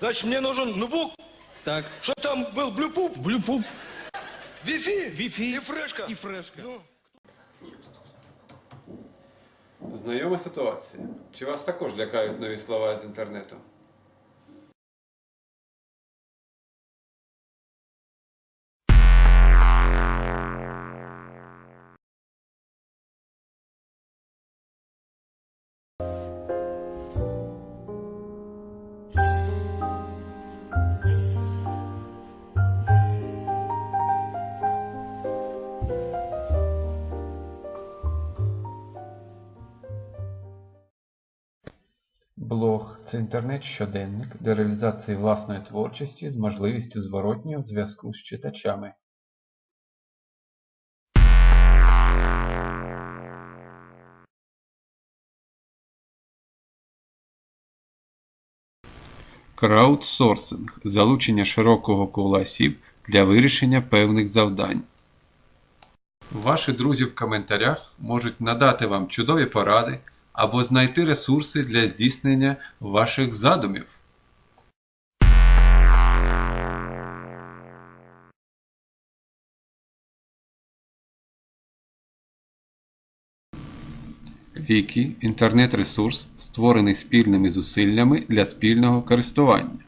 Значит, мне нужен ноутбук, Так. что там был блюпуп, Блюпуп. Wi-Fi, Wi-Fi. и фрешка. І фрешка. Ну, Знайома ситуація. Чи вас також лякають нові слова з інтернету? Блог це інтернет-щоденник для реалізації власної творчості з можливістю зворотнього зв'язку з читачами. Краудсорсинг залучення широкого кола осіб для вирішення певних завдань. Ваші друзі в коментарях можуть надати вам чудові поради або знайти ресурси для здійснення ваших задумів. Вікі інтернет-ресурс, створений спільними зусиллями для спільного користування.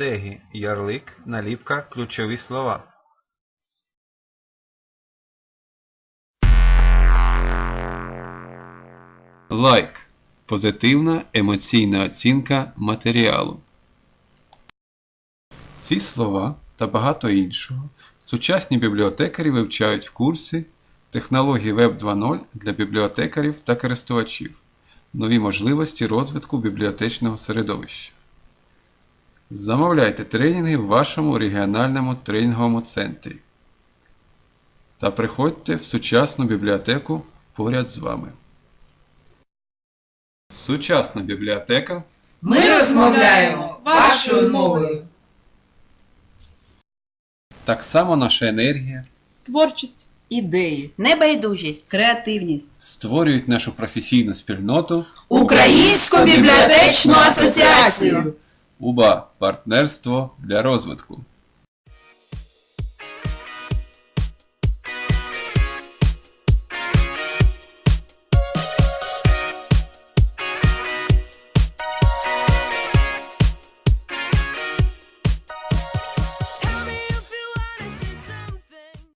Теги, ярлик, наліпка, ключові слова. Лайк позитивна емоційна оцінка матеріалу. Ці слова та багато іншого сучасні бібліотекарі вивчають в курсі Технології Web 2.0 для бібліотекарів та користувачів. Нові можливості розвитку бібліотечного середовища. Замовляйте тренінги в вашому регіональному тренінговому центрі. Та приходьте в сучасну бібліотеку поряд з вами. Сучасна бібліотека Ми розмовляємо вашою мовою. так само наша енергія Творчість. Ідеї. Небайдужість, креативність. створюють нашу професійну спільноту Українську бібліотечну асоціацію. УБА партнерство для розвитку.